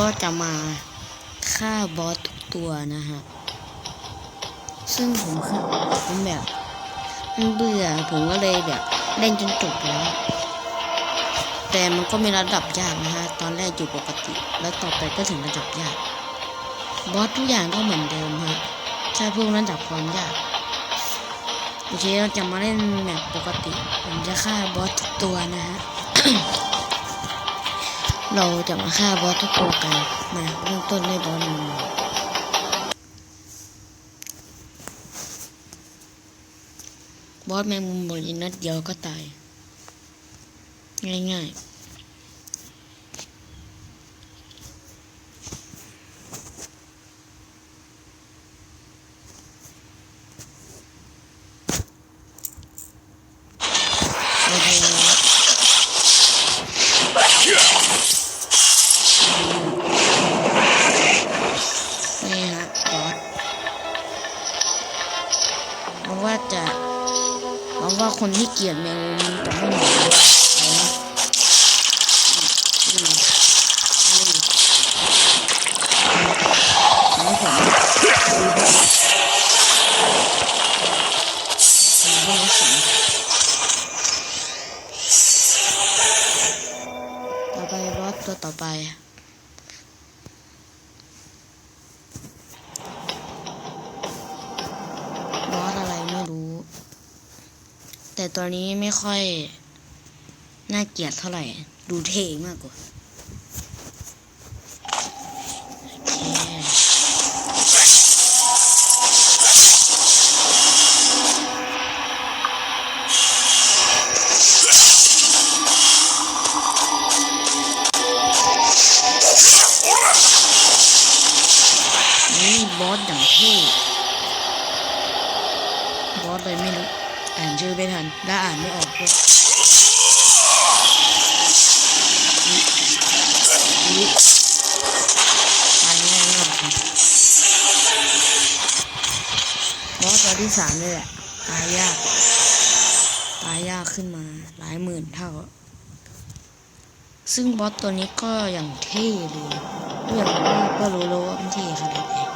ก็จะมาฆ่าบอสทุกตัวนะฮะ ซึ่งผมคือผมแบบมันเบื่อผมก็เลยแบบเล่นจนจบแล้ว แต่มันก็มีระดับยากนะฮะ ตอนแรกอยู่ปกติ แล้วต่อไปก็ถึงระดับยาก บอสทุกอย่างก็เหมือนเดิมฮะแค่เพิ่มระดับความยากโอเคเราจะมาเล่นแบบปกติ ผมจะฆ่าบอสทุกตัวนะฮะ เราจะมาฆ่าบอสทุกตัวกันมาเริ่มต้นด้วยบอสหนึ่งบอสแมงมุมบรินัดเดียวก็ตาย ง่ายๆ คนที่เกลียดแมงมุมจะไม่หนี แต่ตัวนี้ไม่ค่อย น่าเกลียดเท่าไหร่ ดูเท่มากกว่า ไม่ทันและอ่านไม่ออกด้วยอุ๊ยอุ๊ยายง่ายมากครับบอสตัวที่สามเลยแหละ ตายยาก ตายยากขึ้นมา หลายหมื่นเท่า ซึ่งบอสตัวนี้ก็อย่างเท่เลยเรื่องว่าก็รู้แล้วว่ามันเท่ขนาดไหน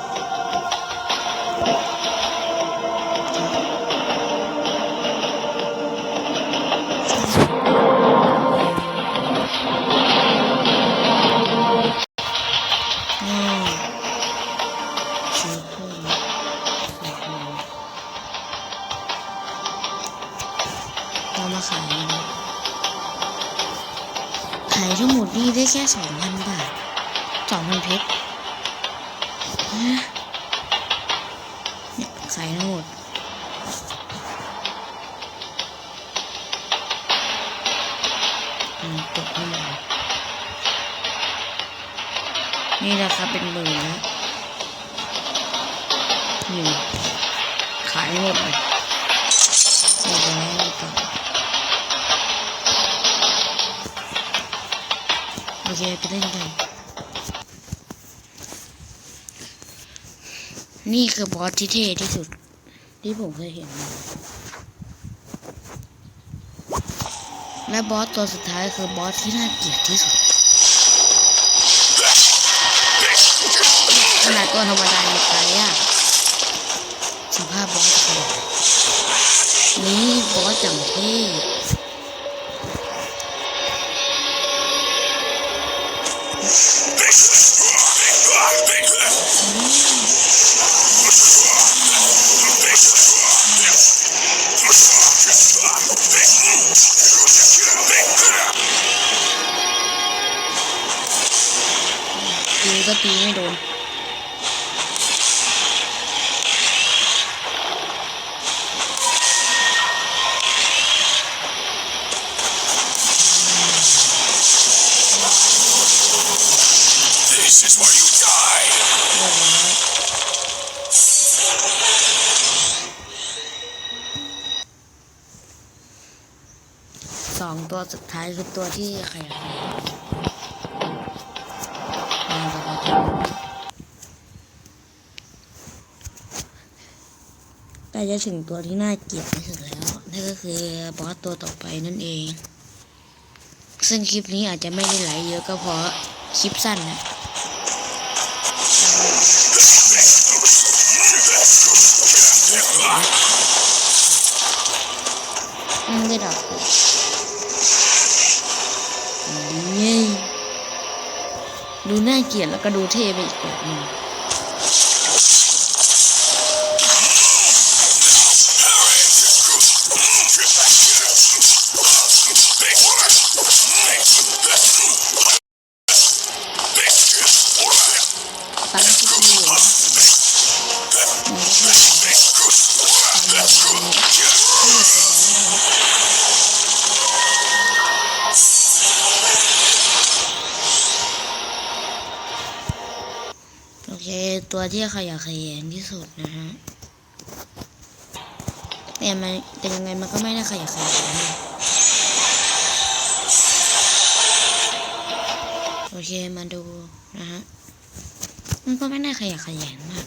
ได้แค่สองพันบาทสองพันเพชรเนี่ยขายทั้งหมดอืมตกให้หมดนี่ราคาเป็นหมื่นแล้วนี่ขายหมดเลย โอเคไปเล่นกันนี่คือบอสที่เท่ที่สุด ที่ผมเคยเห็นมาและบอสตัวสุดท้ายคือบอสที่น่าเกลียดที่สุดขนาดตัวธรรมดายังตายยากสภาพบอสเป็นนี่บอสจังเท่ ตี สองตัวสุดท้ายคือตัวที่ขยายแต่จะถึงตัวที่น่าเกลียดที่สุดแล้วนั่นก็คือบอสตัวต่อไปนั่นเอง ซึ่งคลิปนี้อาจจะไม่ได้ไหลเยอะก็เพราะคลิปสั้นนะเดูน่าเกลียดแล้วก็ดูเท่ไปอีกแบบหนึงตั้งที่ดี ตัวที่ขยะแขยงที่สุดนะฮะแต่มันแต่ยังไงมันก็ไม่ได้ขยะแขยงโอเคมาดูนะฮะมันก็ไม่ได้ขยะแขยงมาก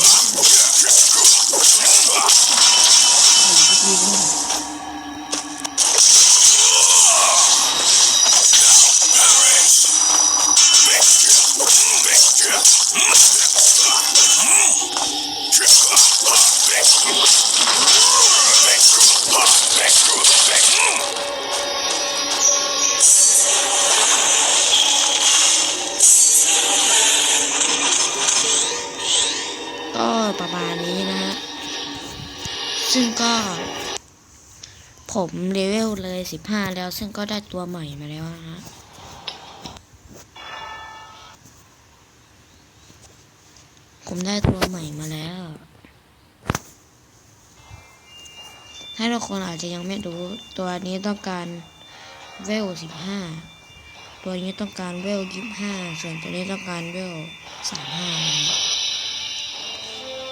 อ้ย ประมาณนี้นะฮะ ซึ่งก็ ผมเลเวลเลยสิบห้าแล้วซึ่งก็ได้ตัวใหม่มาแล้วนะฮะผมได้ตัวใหม่มาแล้ว ถ้าทุกคนอาจจะยังไม่รู้ ตัวนี้ต้องการเวลสิบห้า ตัวนี้ต้องการเวลยี่ห้า ส่วนตัวนี้ต้องการเวลสามห้า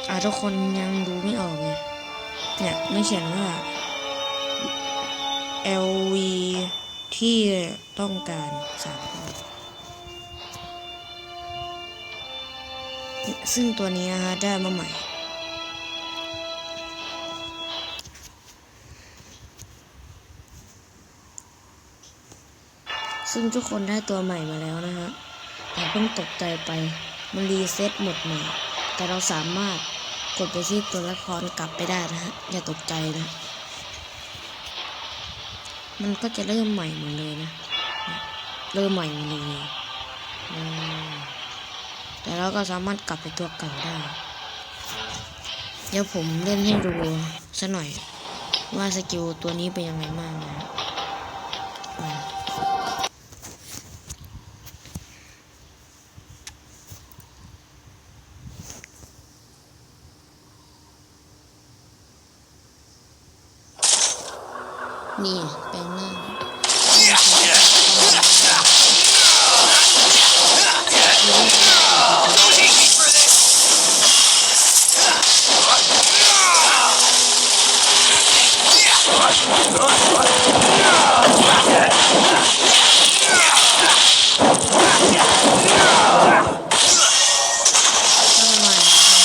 อ่าทุกคนยังดูไม่ออกเลยเนี่ยไม่เขียนว่า LV ที่ต้องการสามซึ่งตัวนี้นะฮะได้มาใหม่ ซึ่งทุกคนได้ตัวใหม่มาแล้วนะฮะแต่เพิ่งตกใจไป มันรีเซ็ตหมดใหม่ แต่เราสามารถ กดไปที่ตัวละครกลับไปได้นะฮะ อย่าตกใจนะ มันก็จะเริ่มใหม่หมดเลยนะ เริ่มใหม่หมดเลยแต่เราก็สามารถกลับไปตัวเก่าได้ เดี๋ยวผมเล่นให้ดูสักหน่อย ว่าสกิลตัวนี้เป็นยังไงบ้างนะ นี่แปลงหน้าก็ประมาณนี้นะ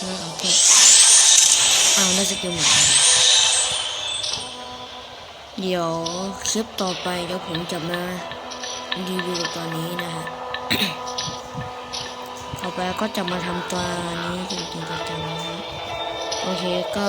โอ เอาได้สกิลใหม่มาเดี๋ยวคลิปต่อไปเดี๋ยวผมจะมารีวิวตอนนี้นะฮะต่อไปก็จะมาทำตัวนี้จริงๆจังๆนะโอเคก็